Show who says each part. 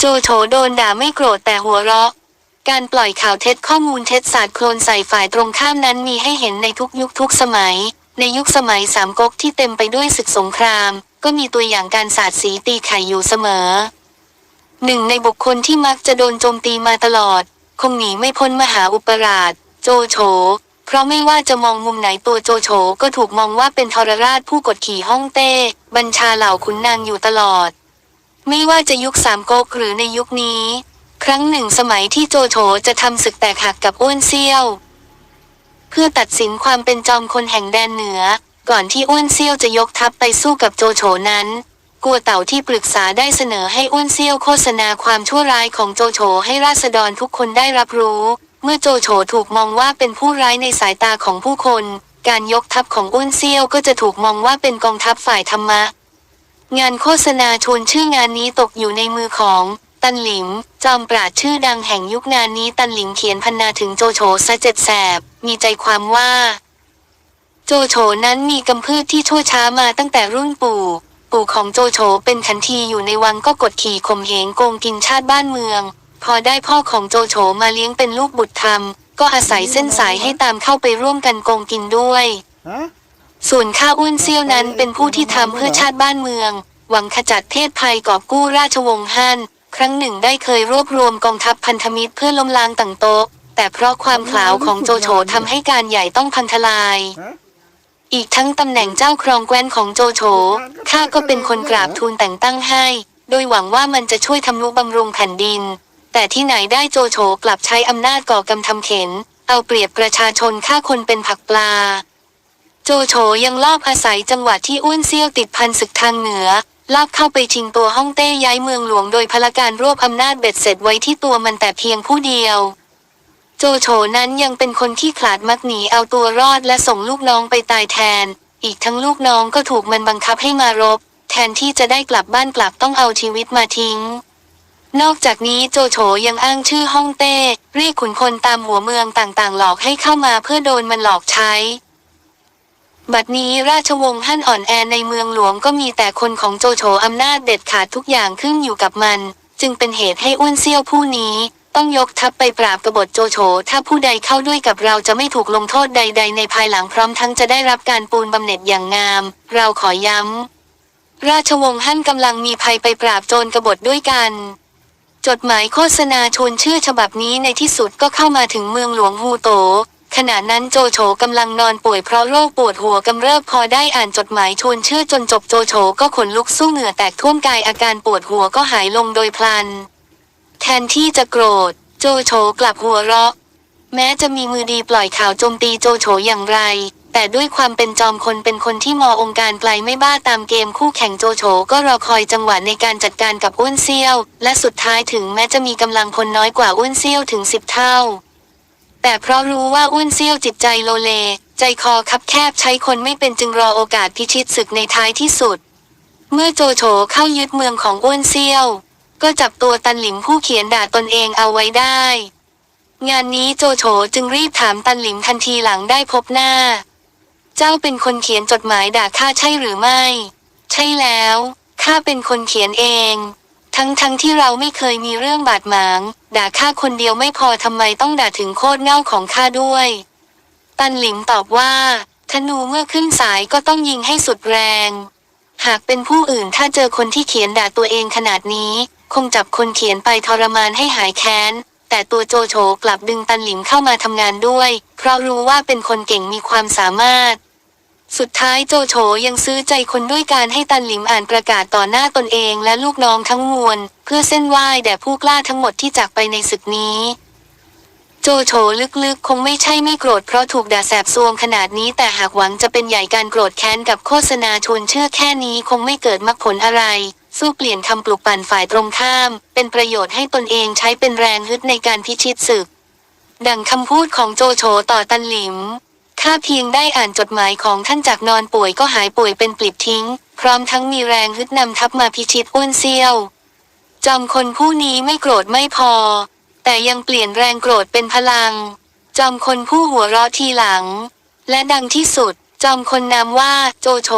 Speaker 1: โจโฉโดนด่าไม่โกรธแต่หัวเราะ การปล่อยข่าวเท็จข้อมูลเท็จศาสาดโคลนใส่ฝ่ายตรงข้ามนั้นมีให้เห็นในทุกยุคทุกสมัย ในยุคสมัยสามก๊กที่เต็มไปด้วยศึกสงคราม ก็มีตัวอย่างการสาดสีตีไข่อยู่เสมอ หนึ่งในบุคคลที่มักจะโดนโจมตีมาตลอด คงหนีไม่พ้นมหาอุปราช โจโฉเพราะไม่ว่าจะมองมุมไหนตัวโจโฉก็ถูกมองว่าเป็นทรราชผู้กดขี่ห้องเต้ บัญชาเหล่าขุนนางอยู่ตลอด ไม่ว่าจะยุคสามก๊กหรือในยุคนี้ ครั้งหนึ่งสมัยที่โจโฉจะทำศึกแตกหักกับอ้วนเซี่ยว เพื่อตัดสินความเป็นจอมคนแห่งแดนเหนือ ก่อนที่อ้วนเซี่ยวจะยกทัพไปสู้กับโจโฉนั้น กัวเต่าที่ปรึกษาได้เสนอให้อ้วนเซี่ยวโฆษณาความชั่วร้ายของโจโฉให้ราษฎรทุกคนได้รับรู้ เมื่อโจโฉถูกมองว่าเป็นผู้ร้ายในสายตาของผู้คน การยกทัพของอ้วนเซี่ยวก็จะถูกมองว่าเป็นกองทัพฝ่ายธรรมะ งานโฆษณาชวนชื่องานนี้ตกอยู่ในมือของ ตันหลิม จอมปราดชื่อดังแห่งยุคงานนี้ตันหลิมเขียนพันนาถึงโจโฉซะเจ็ดแสบ มีใจความว่า โจโฉนั้นมีกำพืชที่ชั่วช้ามาตั้งแต่รุ่นปู่ ปู่ของโจโฉเป็นขันทีอยู่ในวังก็กดขี่ข่มเหงโกงกินชาติบ้านเมือง พอได้พ่อของโจโฉมาเลี้ยงเป็นลูกบุตรธรรม ก็อาศัยเส้นสายให้ตามเข้าไปร่วมกันโกงกินด้วย
Speaker 2: ฮะ
Speaker 1: ส่วนข้าอ้วนเซี่ยวนั้นเป็นผู้ที่ทำเพื่อชาติบ้านเมือง หวังขจัดเพศภัยกอบกู้ราชวงศ์ฮั่นครั้งหนึ่งได้เคยรวบรวมกองทัพพันธมิตรเพื่อล้มล้างต่างโต๊ะ แต่เพราะความขลาวของโจโฉทำให้การใหญ่ต้องพังทลาย อีกทั้งตำแหน่งเจ้าครองแคว้นของโจโฉข้าก็เป็นคนกราบทูลแต่งตั้งให้ โดยหวังว่ามันจะช่วยทำนุบำรุงแผ่นดิน แต่ที่ไหนได้โจโฉกลับใช้อำนาจก่อกำทำเข็น เอาเปรียบประชาชนฆ่าคนเป็นผักปลา โจโฉยังลอบอาศัยจังหวะที่อ้วนเซี่ยวติดพันศึกทางเหนือ ลอบเข้าไปชิงตัวฮ่องเต้ย้ายเมืองหลวงโดยพลการรวบอำนาจเบ็ดเสร็จไว้ที่ตัวมันแต่เพียงผู้เดียว โจโฉนั้นยังเป็นคนที่ขลาดมักหนีเอาตัวรอดและส่งลูกน้องไปตายแทน อีกทั้งลูกน้องก็ถูกมันบังคับให้มารบ แทนที่จะได้กลับบ้านกลับต้องเอาชีวิตมาทิ้งนอกจากนี้โจโฉยังอ้างชื่อฮ่องเต้ เรียกขุนพลตามหัวเมืองต่างๆ หลอกให้เข้ามาเพื่อโดนมันหลอกใช้ บัดนี้ราชวงศ์ฮั่นอ่อนแอในเมืองหลวงก็มีแต่คนของโจโฉอำนาจเด็ดขาดทุกอย่างขึ้นอยู่กับมัน จึงเป็นเหตุให้อ้วนเซี่ยวผู้นี้ ต้องยกทัพไปปราบกบฏโจโฉถ้าผู้ใดเข้าด้วยกับเราจะไม่ถูกลงโทษใด ๆ ในภายหลังพร้อมทั้งจะได้รับการปูนบำเหน็จอย่างงาม เราขอย้ำ ราชวงศ์ฮั่นกำลังมีภัยไปปราบโจรกบฏด้วยกัน จดหมายโฆษณาชวนชื่อฉบับนี้ในที่สุดก็เข้ามาถึงเมืองหลวงฮูโต ขณะนั้นโจโฉกำลังนอนป่วยเพราะโรคปวดหัวกำเริบพอได้อ่านจดหมายชวนชื่อจนจบโจโฉก็ขนลุกสู้เหงื่อแตกท่วมกายอาการปวดหัวก็หายลงโดยพลัน แทนที่จะโกรธ โจโฉกลับหัวเราะ แม้จะมีมือดีปล่อยข่าวโจมตีโจโฉอย่างไร แต่ด้วยความเป็นจอมคนเป็นคนที่มององค์การไกลไม่บ้าตามเกมคู่แข่งโจโฉก็รอคอยจังหวะในการจัดการกับอ้วนเซี่ยว และสุดท้ายถึงแม้จะมีกำลังพลน้อยกว่าอ้วนเซี่ยวถึงสิบเท่า แต่เพราะรู้ว่าอ้วนเซี่ยวจิตใจโลเล ใจคอคับแคบใช้คนไม่เป็นจึงรอโอกาสพิชิตศึกในท้ายที่สุด เมื่อโจโฉเข้ายึดเมืองของอ้วนเซี่ยว ก็จับตัวตันหลิมผู้เขียนด่าตนเองเอาไว้ได้ งานนี้โจโฉจึงรีบถามตันหลิมทันทีหลังได้พบหน้า เจ้าเป็นคนเขียนจดหมายด่าข้าใช่หรือไม่ ใช่แล้วข้าเป็นคนเขียนเอง ทั้งทั้งที่เราไม่เคยมีเรื่องบาดหมาง ด่าข้าคนเดียวไม่พอทำไมต้องด่าถึงโคตรเง่าของข้าด้วย ตันหลิมตอบว่า ธนูเมื่อขึ้นสายก็ต้องยิงให้สุดแรง หากเป็นผู้อื่นถ้าเจอคนที่เขียนด่าตัวเองขนาดนี้ คงจับคนเขียนไปทรมานให้หายแค้น แต่ตัวโจโฉกลับดึงตันหลิมเข้ามาทำงานด้วย เพราะรู้ว่าเป็นคนเก่งมีความสามารถ สุดท้ายโจโฉยังซื้อใจคนด้วยการให้ตันหลิมอ่านประกาศต่อหน้าตนเองและลูกน้องทั้งมวล เพื่อเส้นไหว้แด่ผู้กล้าทั้งหมดที่จากไปในศึกนี้ โจโฉลึกๆ คงไม่ใช่ไม่โกรธเพราะถูกด่าแสบซวงขนาดนี้แต่หากหวังจะเป็นใหญ่การโกรธแค้นกับโฆษณาชวนเชื่อแค่นี้คงไม่เกิดมรรคผลอะไร สู้เปลี่ยนคำปลุกปั่นฝ่ายตรงข้าม เป็นประโยชน์ให้ตนเองใช้เป็นแรงฮึดในการพิชิตศึก ดังคำพูดของโจโฉต่อตันหลิม ข้าเพียงได้อ่านจดหมายของท่านจากนอนป่วยก็หายป่วยเป็นปลิบทิ้ง พร้อมทั้งมีแรงฮึดนำทัพมาพิชิตอ้วนเซียว จอมคนผู้นี้ไม่โกรธไม่พอ แต่ยังเปลี่ยนแรงโกรธเป็นพลัง จอมคนผู้หัวเราะทีหลัง และดังที่สุด จอมคนนามว่าโจโฉ